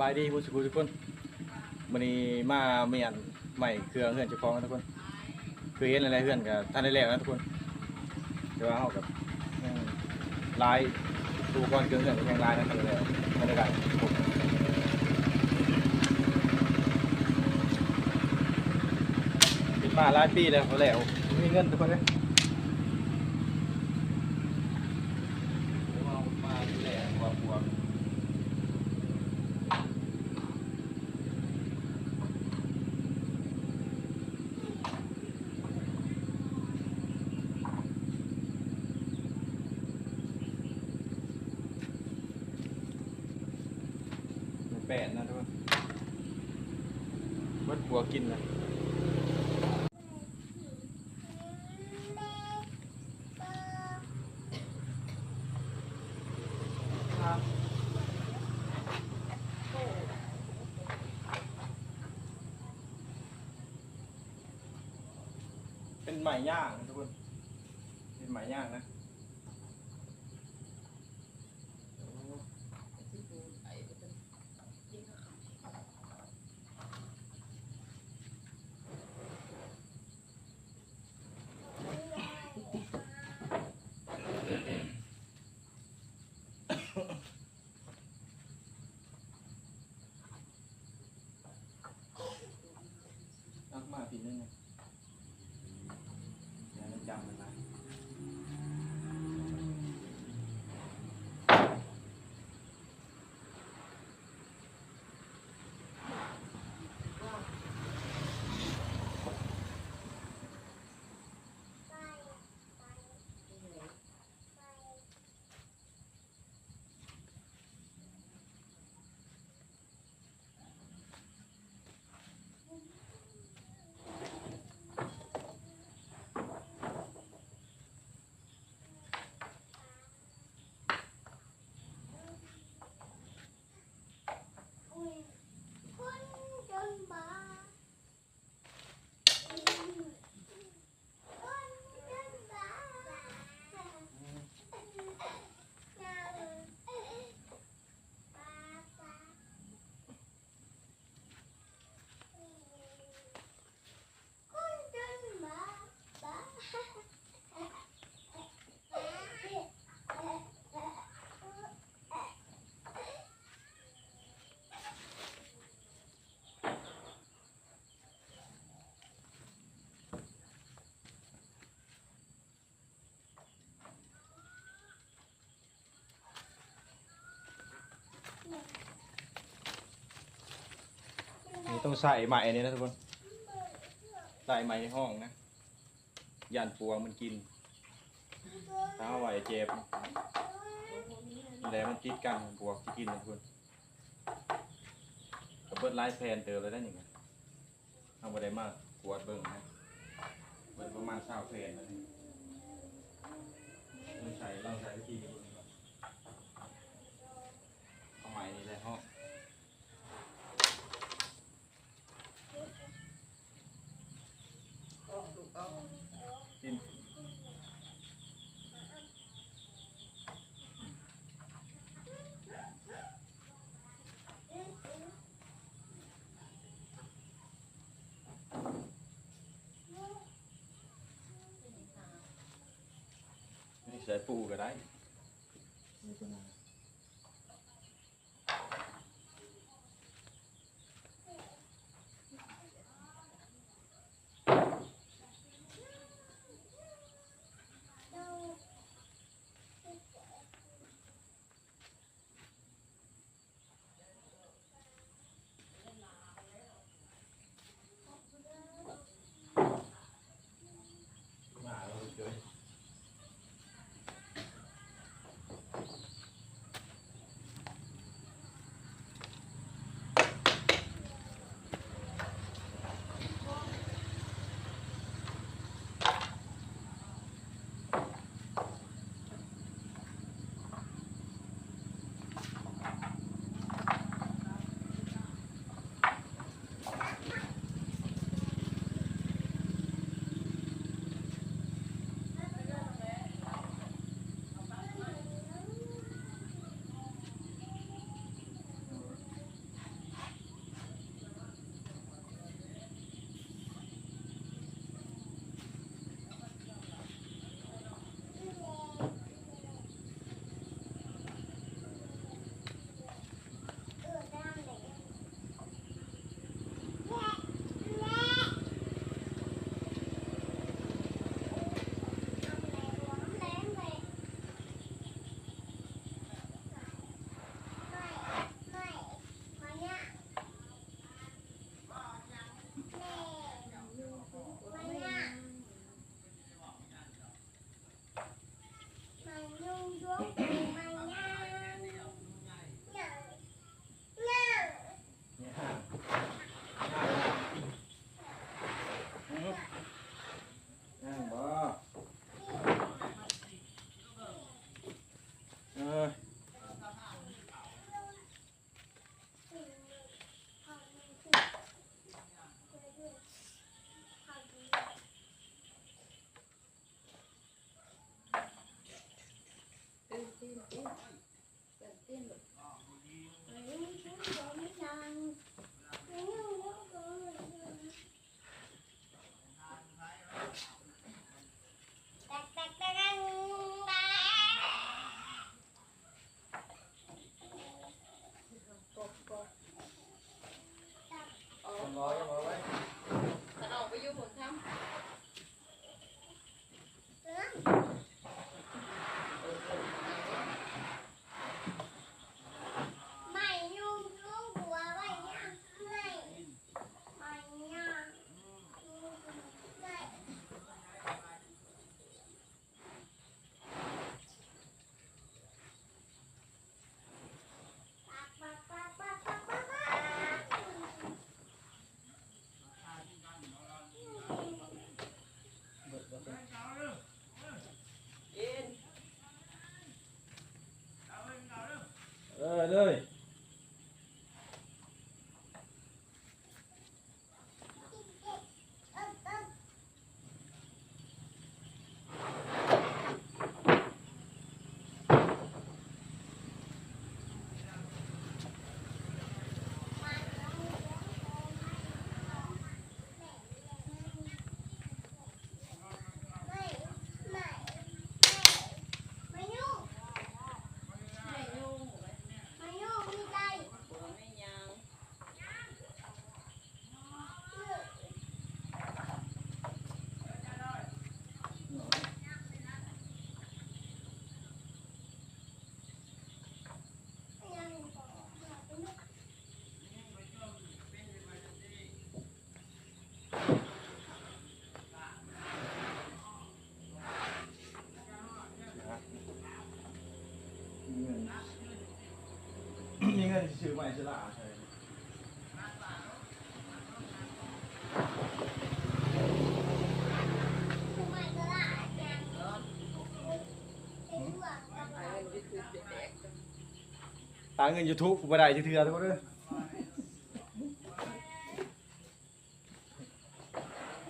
บายดีผู้สุขทุกคนวันนี้มาเมียนใหม่เครื่องเฮือนเจ้าของนะทุกคนคือเห็นอะไรเฮือนกับท่านได้แล้วนะทุกคนแต่ว่าเขากับลายอุปกรณ์เครื่องเฮือนยังลายนั่นเลยไม่ได้ได้ผมปิดมาหลายปีแล้วเขาแล้วมีเงินทุกคนเลยเอามาดูแลครอบครัว มันแปดนะทุกคนเบิดหัว กินนะเป็นไหมย่างนะทุกคน เป็นไหมย่างนะ ต้องใส่ไหมอันนี้นะทุกคนใส่ไหม่ในห้องนะยันปวงมันกินถ้าเอาไว้เจ็บแล้วมันติดกันปวกที่กินนะทุกคนกับเบิร์ดไลฟ์แพนเติมเลยได้ยังไงเอาไปได้มากกวดเบิ่งนะเบิดประมาณเช้าแพนนะนี่ต้องใช้ลองใช้วิธีนี้ดูก่อนเอาไหมนี่เลยห้อง กินนี่ ใช้ปูก็ได้นี่ตัวนั้น ไม้เสลาใช่หาเงินยูทูบกูบ่ได้จักเทื่อทุกคนเด้อ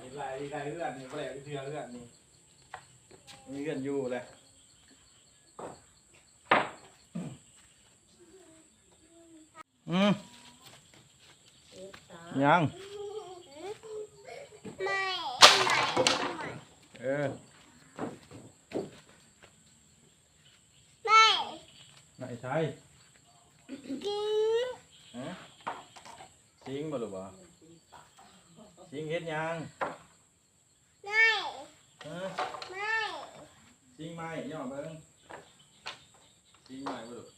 มีหลายหลายเรื่องนี่บ่ได้จักเทื่อเรื่องนี่มีเงินอยู่เลยอืม ยังไม่เออไม่ไหนใช่กินฮะสิงบ่ลูกบ่สิงเฮ็ดหยังไม่ฮะไม่สิงไม้ย่อเบิ่งสิงไม้บ่ลูกไ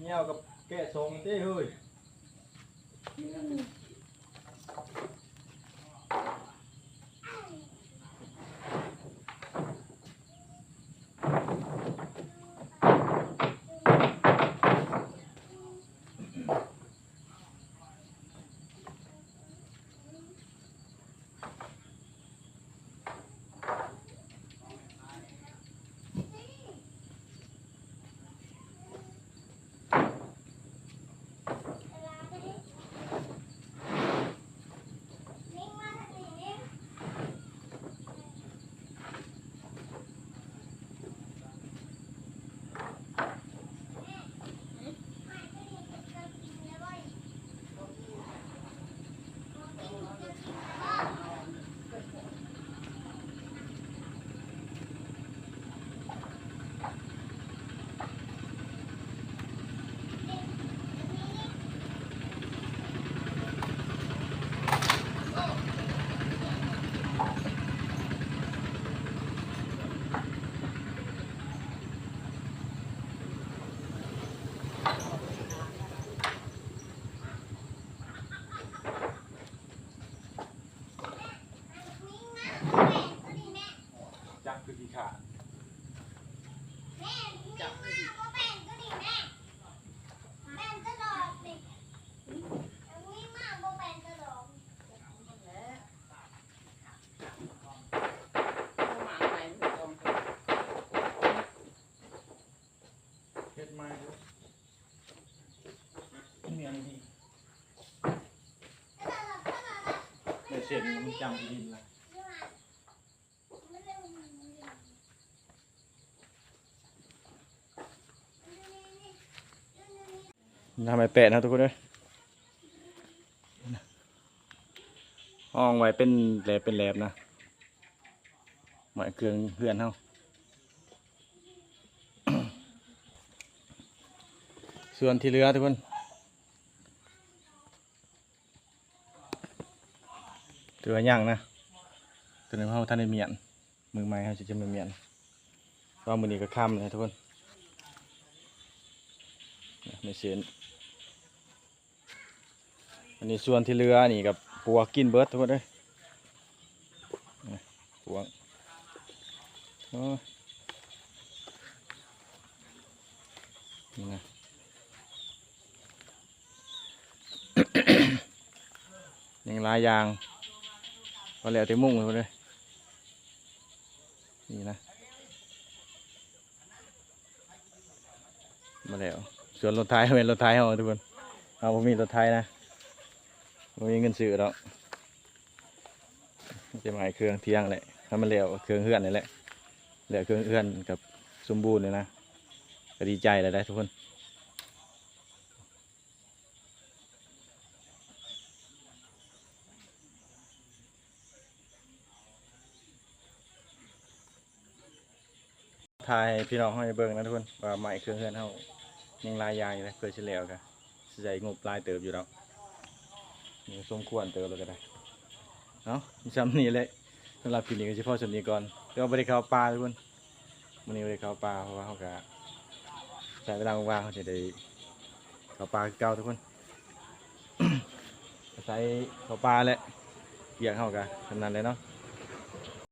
เงี้ยวกับแกะทรงเต้เฮ้ย เส้นมันจำดินละทำไมแปะนะทุกคนเลยห้องไว้เป็นแหลบเป็นแหลบนะหมายเครื่องเพื่อนเฮาส่วนที่เหลือทุกคน ถือว่ายังนะตัวนี้เขาท่านได้เมียนมือไม้เขาจะจะไม่เมียนเพราะมือนี้ก็ค่ำเลยทุกคนไม่เสียนอันนี้ส่วนที่เรือนี่กับปัวกินเบิร์ดทุกคนเลยปัวนี่นะยังลายยาง พอแล้วที่มุ่งเลยนี่นะมาแล้วส่วนรถไทยเป็นรถไทยเอาทุกคนเอาผมมีรถไทยนะไม่มีเงินซื้อหรอกจะหมาให้เครื่องเที่ยงแหละถ้ามันเหลวเครื่องเฮือนนี่แหละเหลือเครื่องเฮือนกับสมบูรณ์เลยนะก็ดีใจเลยได้ทุกคน ทายพี่น้องให้เบิ่งนะทุกคนว่าใหม่เครื่องเฮือนเฮายังลายยางอยู่เลยเพื่อสิล้วกันสิใจงบลายเติบอยู่แล้วนี่สมควรเติมเลยก็ได้เนาะมีซ้ำนี้เลยสำหรับคลิปนี้ก็เฉพาะสำนี้ก่อนเดี๋ยวไปได้ข้าวป่าทุกคนวันนี้ไปได้ข้าวป่าเพราะว่าเขากะใช้เวลาว่างเขาจะได้ข้าวป่าเก่าทุกคนใช้ข้าวป่าแหละเกี่ยงเขากะทำนั้นเลยเนาะ